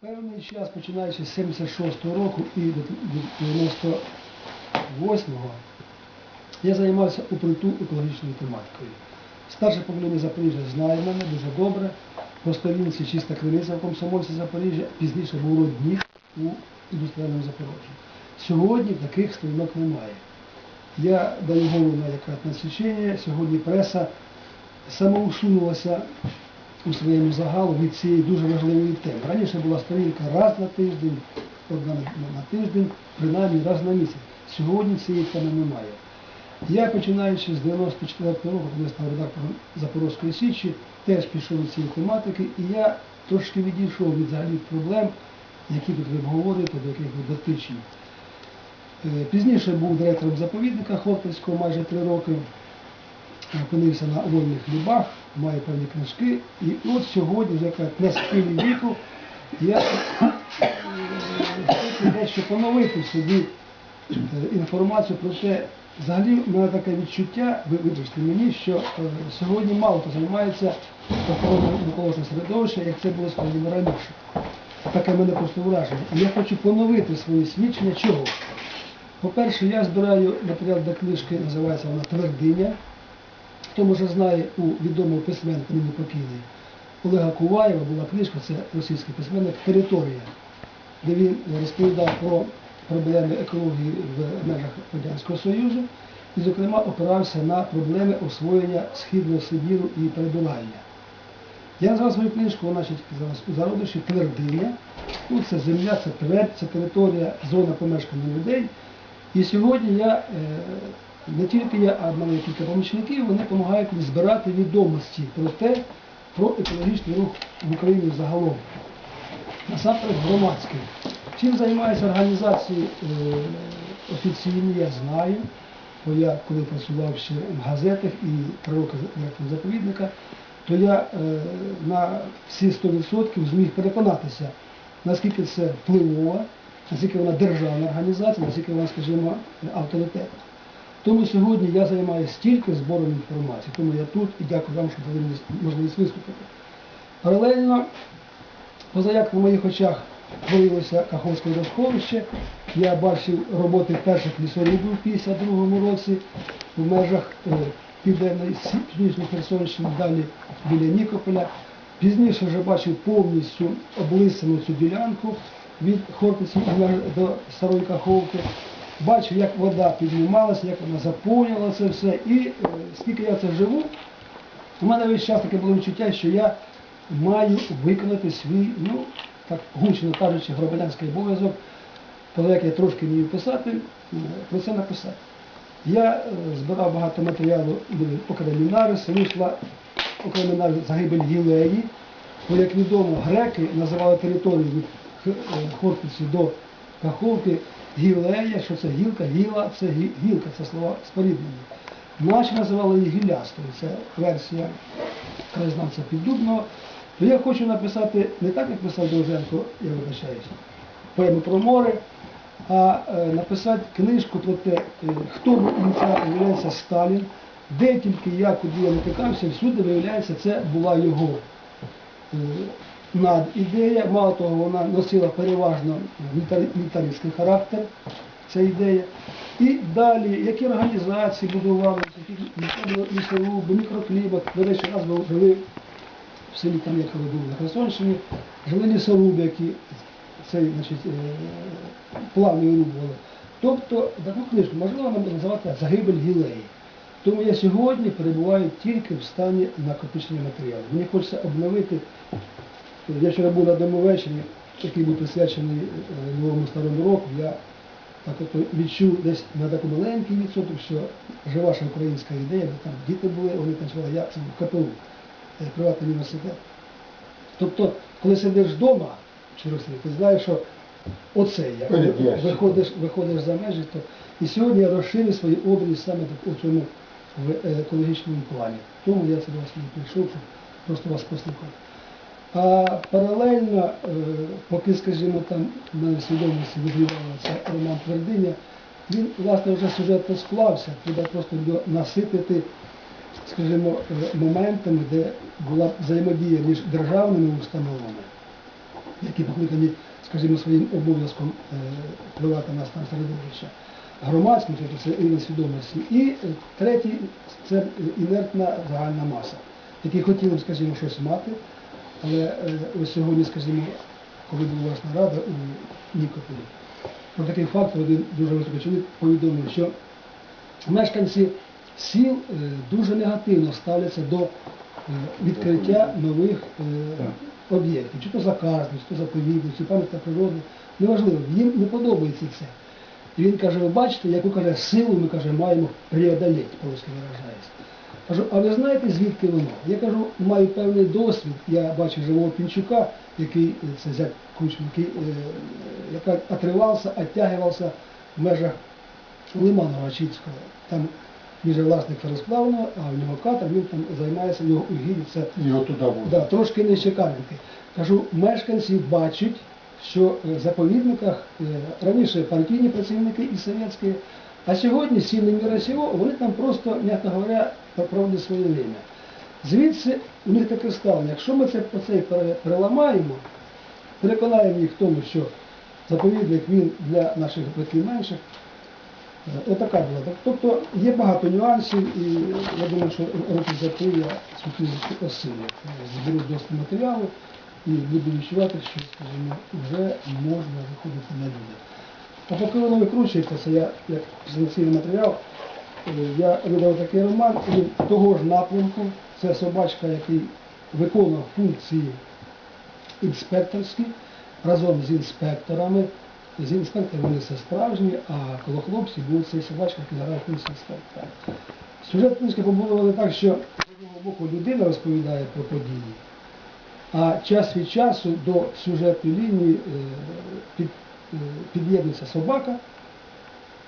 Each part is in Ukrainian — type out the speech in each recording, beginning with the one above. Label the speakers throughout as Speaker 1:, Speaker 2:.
Speaker 1: Певний час, починаючи з 76-го року і до 98-го, я займався у екологічною тематикою. Старше покоління Запоріжжя знає мене дуже добре. По сторінці чиста криниця в комсомольці Запоріжжя, пізніше був родник у індустріальному Запоріжжі. Сьогодні таких сторінок немає. Я даю голову на яке насвідчення. Сьогодні преса самоусунулася у своєму загалу від цієї дуже важливої теми. Раніше була сторінка раз на тиждень, одна на, тиждень, принаймні раз на місяць. Сьогодні цієї теми немає. Я починаючи з 94-го року, коли став редактором Запорозької Січі, теж пішов до цієї тематики, і я трошки відійшов від взагалі проблем, які тут ви обговорюєте, до яких ви дотичні. Е, Пізніше був директором заповідника Хортицького майже три роки, опинився на вольних хлібах, маю певні книжки. І от сьогодні, вже на спилі віку, я хочу дещо поновити собі е, інформацію про те, взагалі в мене таке відчуття, ви вибачте мені, що е, сьогодні мало хто займається охороною навколишнього середовища, як це було скажімо раніше. Таке мене просто враження. І я хочу поновити свої свідчення. Чого? По-перше, я збираю матеріал для книжки, називається вона Твердиня. Хто може знає у відомого письменника нині покійний Олега Куваєва була книжка, це російський письменник Територія, де він розповідав про проблеми екології в межах Радянського Союзу і, зокрема, опирався на проблеми освоєння східного Сибіру і перебування. Я назвав свою книжку, вона зараз у зародиші твердиня. Ну, це земля, це твердь, це територія, зона помешкання людей. І сьогодні я, е, не тільки я, а мене кілька помічників, вони допомагають збирати відомості про те, про екологічний рух в Україні загалом. Насамперед громадський. Чим займаються організації е, офіційні, я знаю, бо я коли працював ще в газетах і три роки заповідника, то я е, на всі 100% зміг переконатися, наскільки це впливова, наскільки вона державна організація, наскільки вона, скажімо, авторитетна. Тому сьогодні я займаюся тільки збором інформації, тому я тут і дякую вам, що дали можливість виступити. Паралельно, поза як на моїх очах творилося Каховське розховище, я бачив роботи перших лісорубів у 52 році в межах е, південної північної Херсонщини, далі біля Нікополя. Пізніше вже бачив повністю облисану цю ділянку від Хортиці до Старої Каховки. Бачив, як вода піднімалася, як вона заповнювала це все. І е, скільки я це живу, у мене весь час таке було відчуття, що я маю виконати свій, ну, так гучно кажучи, громадянський обов'язок, коли як я трошки вмію писати, е, про це написати. Я е, збирав багато матеріалу, були окремі нариси, вийшла окремий нарис загибель Гілеї, бо, як відомо, греки називали територію від Хортиці до Каховки Гілея, що це гілка, гіла, це гілка, це слова споріднені. Наші називали її гілястою, це версія краєзнавця Піддубного. То я хочу написати не так, як писав Довженко, я вибачаюся, поему про море, а е, написати книжку про те, е, хто був Сталін, де тільки я, куди я не тикався, всюди виявляється, це була його е, надідея. Мало того, вона носила переважно мілітаристський характер, ця ідея. І далі, які організації будувалися, які мікроклімат. До речі, раз ми жили в селі там, як був на Херсонщині, жили лісоруби, які цей, значить, е, плавний вирубували. Тобто таку книжку можливо нам називати Загибель гілеї. Тому я сьогодні перебуваю тільки в стані накопичення матеріалу. Мені хочеться обновити. Я вчора був на вечорі, який був присвячений е, новому старому року. Я так от відчув десь на такому маленький відсоток, що жива ще українська ідея, бо там діти були, вони танцювали, я це в КПУ, е, приватний університет. Тобто, коли сидиш вдома, чи ти знаєш, що оце я. Виходиш, виходиш за межі, то і сьогодні я розширю свої обрії саме так у цьому в е, екологічному плані. Тому я це вас не прийшов, щоб просто вас послухати. А паралельно, е, поки, скажімо, там в мене свідомості визрівалася Роман Твердиня, він, власне, вже сюжетно склався, треба просто його наситити, скажімо, е, моментами, де була взаємодія між державними установами які покликані, скажімо, своїм обов'язком е, впливати на стан середовища. Громадським, тобто це рівень свідомості. І третій це інертна загальна маса, які хотіли скажімо, щось мати, але е, ось сьогодні, скажімо, коли була власна рада у Нікополі, про такий факт один дуже високий чоловік повідомив, що мешканці сіл е, дуже негативно ставляться до е, відкриття нових е, об'єктів, чи то заказник, чи то заповідник, чи пам'ятка природи. Неважливо, їм не подобається це. І він каже, ви бачите, яку каже, силу ми каже, маємо преодолеть, по-русски виражається. Кажу, а ви знаєте, звідки воно? Я кажу, маю певний досвід. Я бачив живого Пінчука, який е, це зять Кучма, який е, яка отривався, оттягувався в межах Лиману Рачицького. Там же власник розплавного, а в нього катер, він там займається, в нього це
Speaker 2: Його туди.
Speaker 1: Да, трошки нижче Кам'янки. Кажу, мешканці бачать, що е, в заповідниках е, раніше партійні працівники і совєтські, а сьогодні сіли міра сього, вони там просто, м'яко говоря, проводять своє время. Звідси у них таке ставлення. Якщо ми це пере- переламаємо, переконаємо їх в тому, що заповідник він для наших братів менших, Е, Отака була. Тобто є багато нюансів, і я думаю, що років за три я цю осилю. Зберу досить матеріалу і буду відчувати, що, скажімо, вже можна виходити на люди. А поки воно викручується, я як презентаційний матеріал, е, я видав такий роман він того ж напрямку. Це собачка, який виконував функції інспекторські разом з інспекторами. З інспекторами вони все справжні, а коло хлопців був цей собачка, який грає функцію інспектора. Сюжет книжки побудований так, що з одного боку людина розповідає про події, а час від часу до сюжетної лінії е, під'єднується собака,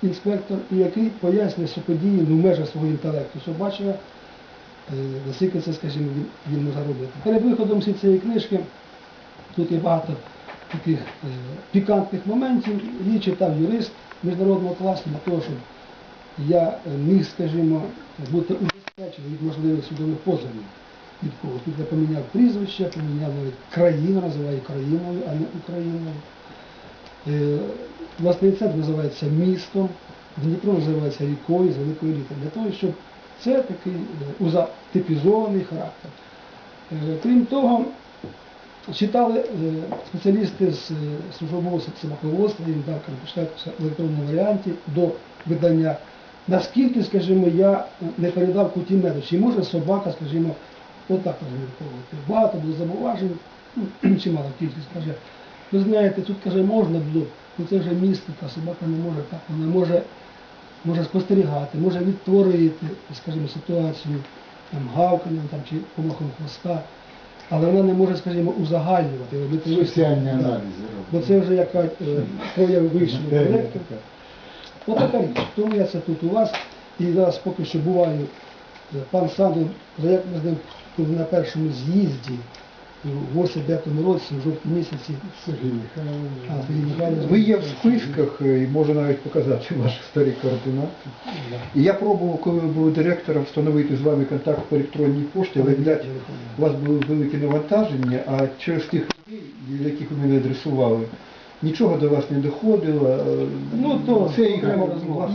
Speaker 1: інспектор, і який пояснює що події ну, в межах свого інтелекту собачого, е, наскільки це, скажімо, він, він може робити. Перед виходом всі цієї книжки тут є багато таких е, пікантних моментів. Її читав юрист міжнародного класу для того, щоб я е, міг, скажімо, бути убезпечений від можливих судових позовів від когось. Тут я поміняв прізвище, поміняв навіть країну, називаю країною, а не Україною. Е, Власний центр називається містом, Дніпро називається рікою з великої літери. Для того, щоб це такий е, узатипізований характер. Е, Крім того, читали спеціалісти з службового собаководства, їм дав почитати в електронному варіанті до видання. Наскільки, скажімо, я не передав куті меду, чи може собака, скажімо, отак розмірковувати. Багато було зауважень, ну, чимала кількість каже. Ви знаєте, тут каже, можна було, б, ну це вже містика, собака не може так, вона може, може спостерігати, може відтворити, скажімо, ситуацію там, гавканням там, чи помахом хвоста, але вона не може, скажімо, узагальнювати, робити.
Speaker 2: Соціальні аналізи
Speaker 1: Бо це вже яка е, прояв
Speaker 2: Е,
Speaker 1: проєкту. Отака річ. Тому я це тут у вас. І зараз поки що буваю. Е, Пан Санду, як ми з ним на першому з'їзді у 89-му році, в жовтні місяці.
Speaker 2: Сергій Михайлович.
Speaker 1: А, Сергій Михайлович.
Speaker 3: Ви є в списках е, і можу навіть показати ваші старі координати. І я пробував, коли ви були директором, встановити з вами контакт по електронній пошті, але блядь, у вас були великі навантаження, а через тих людей, яких ви мене адресували, нічого до вас не доходило. е,
Speaker 1: Ну, то
Speaker 3: це
Speaker 1: окрема розмова.